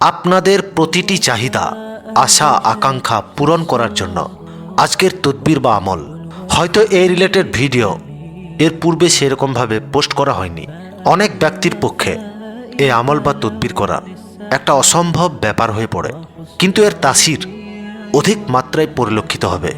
আপনাদের প্রতিটি চাহিদা, আশা, আকাঙ্ক্ষা পূরণ করার জন্য আজকের তদবির বা আমল। হয়তো এই রিলেটেড ভিডিও এর পূর্বে সেরকমভাবে পোস্ট করা হয়নি। অনেক ব্যক্তির পক্ষে এই আমল বা তদবির করা একটা অসম্ভব ব্যাপার হয়ে পড়ে। কিন্তু এর তাসির অধিক মাত্রায় পরিলক্ষিত হবে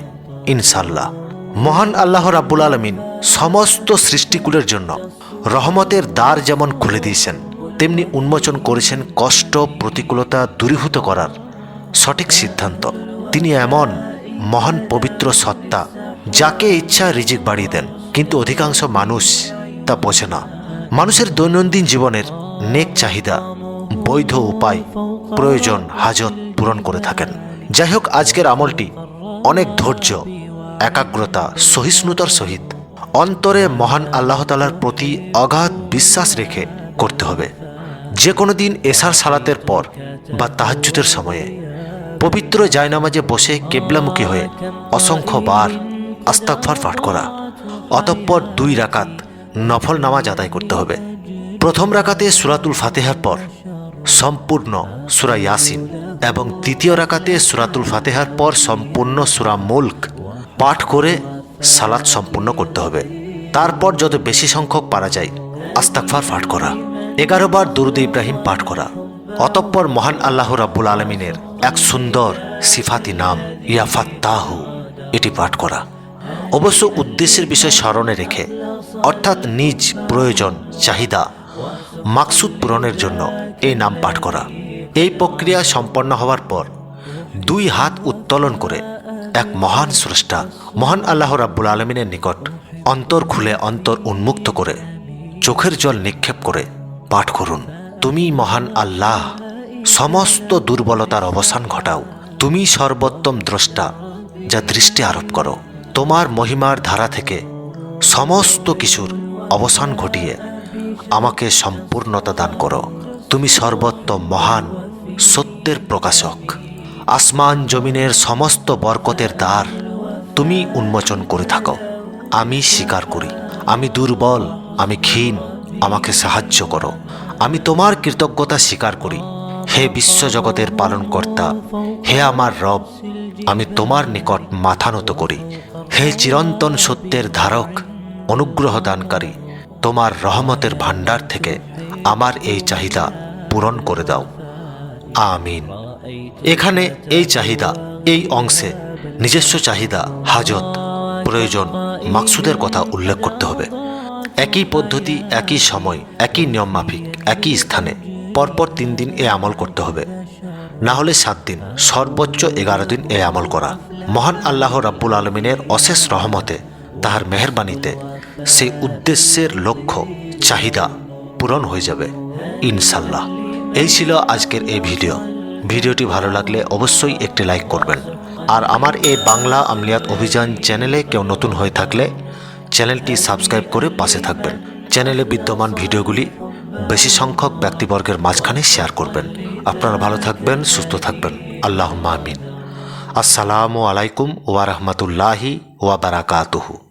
ইনশাল্লাহ মহান আল্লাহ রাব্বুল আলমিন সমস্ত সৃষ্টিকুলের জন্য রহমতের দ্বার যেমন খুলে দিয়েছেন তেমনি উন্মোচন করেছেন কষ্ট, প্রতিকূলতা দূরীভূত করার সঠিক সিদ্ধান্ত। তিনি এমন মহান পবিত্র সত্তা যাকে ইচ্ছা রিজিক বাড়িয়ে দেন, কিন্তু অধিকাংশ মানুষ তা বোঝে না। মানুষের দৈনন্দিন জীবনের নেক চাহিদা, বৈধ উপায়, প্রয়োজন, হাজত পূরণ করে থাকেন। যাই হোক, আজকের আমলটি অনেক ধৈর্য, একাগ্রতা, সহিষ্ণুতার সহিত অন্তরে মহান আল্লাহ তালার প্রতি অগাধ বিশ্বাস রেখে করতে হবে। যে কোনো দিন এশার সালাতের পর বা তাহাজ্জুদের সময়ে পবিত্র জায়নামাজে বসে কেবলামুখী হয়ে অসংখ্য বার আস্তাকফার পাঠ করা, অতঃপর দুই রাকাত নফল নামাজ আদায় করতে হবে। প্রথম রাকাতে সুরাতুল ফাতেহার পর সম্পূর্ণ সুরা ইয়াসিন এবং দ্বিতীয় রাকাতে সুরাতুল ফাতেহার পর সম্পূর্ণ সুরা মুল্ক পাঠ করে সালাদ সম্পূর্ণ করতে হবে। তারপর যত বেশি সংখ্যক পারা যায় আস্তাকফার পাঠ করা। এগারো বার দুরুদ ইব্রাহিম পাঠ করা। অতঃপর মহান আল্লাহ রাব্বুল আলমিনের এক সুন্দর সিফাতি নাম ইয়াফাত্তাহু এটি পাঠ করা। অবশ্য উদ্দেশ্যের বিষয় স্মরণে রেখে, অর্থাৎ নিজ প্রয়োজন, চাহিদা, মাকসুদ পূরণের জন্য এই নাম পাঠ করা। এই প্রক্রিয়া সম্পন্ন হওয়ার পর দুই হাত উত্তোলন করে এক মহান স্রষ্টা, মহান আল্লাহ রাব্বুল আলমিনের নিকট অন্তর খুলে অন্তর উন্মুক্ত করে, চোখের জল নিক্ষেপ করে পাঠ করুন। তুমি মহান আল্লাহ, সমস্ত দুর্বলতার অবসান ঘটাও। তুমি সর্বোত্তম দ্রষ্টা, যা দৃষ্টি আরোপ করো। তোমার মহিমার ধারা থেকে সমস্ত কিছুর অবসান ঘটিয়ে আমাকে সম্পূর্ণতা দান করো। তুমি সর্বোত্তম মহান সত্যের প্রকাশক। আসমান জমিনের সমস্ত বরকতের দ্বার তুমি উন্মোচন করে থাকো। আমি স্বীকার করি, আমি দুর্বল, আমি ক্ষীণ আমাকে সাহায্য করো। আমি তোমার কৃতজ্ঞতা স্বীকার করি। হে বিশ্বজগতের পালনকর্তা, হে আমার রব, আমি তোমার নিকট মাথা নত করি। হে চিরন্তন সত্যের ধারক, অনুগ্রহ দানকারী, তোমার রহমতের ভাণ্ডার থেকে আমার এই চাহিদা পূরণ করে দাও। আমিন। এখানে এই চাহিদা, এই অংশে নিজস্ব চাহিদা, হাজত, প্রয়োজন, মাকসুদের কথা উল্লেখ করতে হবে। একই পদ্ধতি, একই সময়, একই নিয়ম মাফিক, একই স্থানে। পরপর তিন দিন এ আমল করতে হবে। না হলে সাত দিন, সর্বোচ্চ এগারো দিন এ আমল করা। মহান আল্লাহ রাব্বুল আলমিনের অশেষ রহমতে তাহার মেহরবানিতে সেই উদ্দেশ্যের লক্ষ্য, চাহিদা পূরণ হয়ে যাবে ইনশাল্লাহ এই ছিল আজকের এই ভিডিও। ভিডিওটি ভালো লাগলে অবশ্যই একটি লাইক করবেন। আর আমার এই বাংলা আমলিয়াত অভিযান চ্যানেলে কেউ নতুন হয়ে থাকলে চ্যানেলটি সাবস্ক্রাইব করে পাশে থাকবেন। চ্যানেলে বিদ্যমান ভিডিওগুলি বেশি সংখ্যক ব্যক্তিবর্গের মাঝখানে শেয়ার করবেন। আপনারা ভালো থাকবেন, সুস্থ থাকবেন। আল্লাহ আমিন। আসসালামু আলাইকুম ওয়া রাহমাতুল্লাহি ওয়া বারাকাতুহু।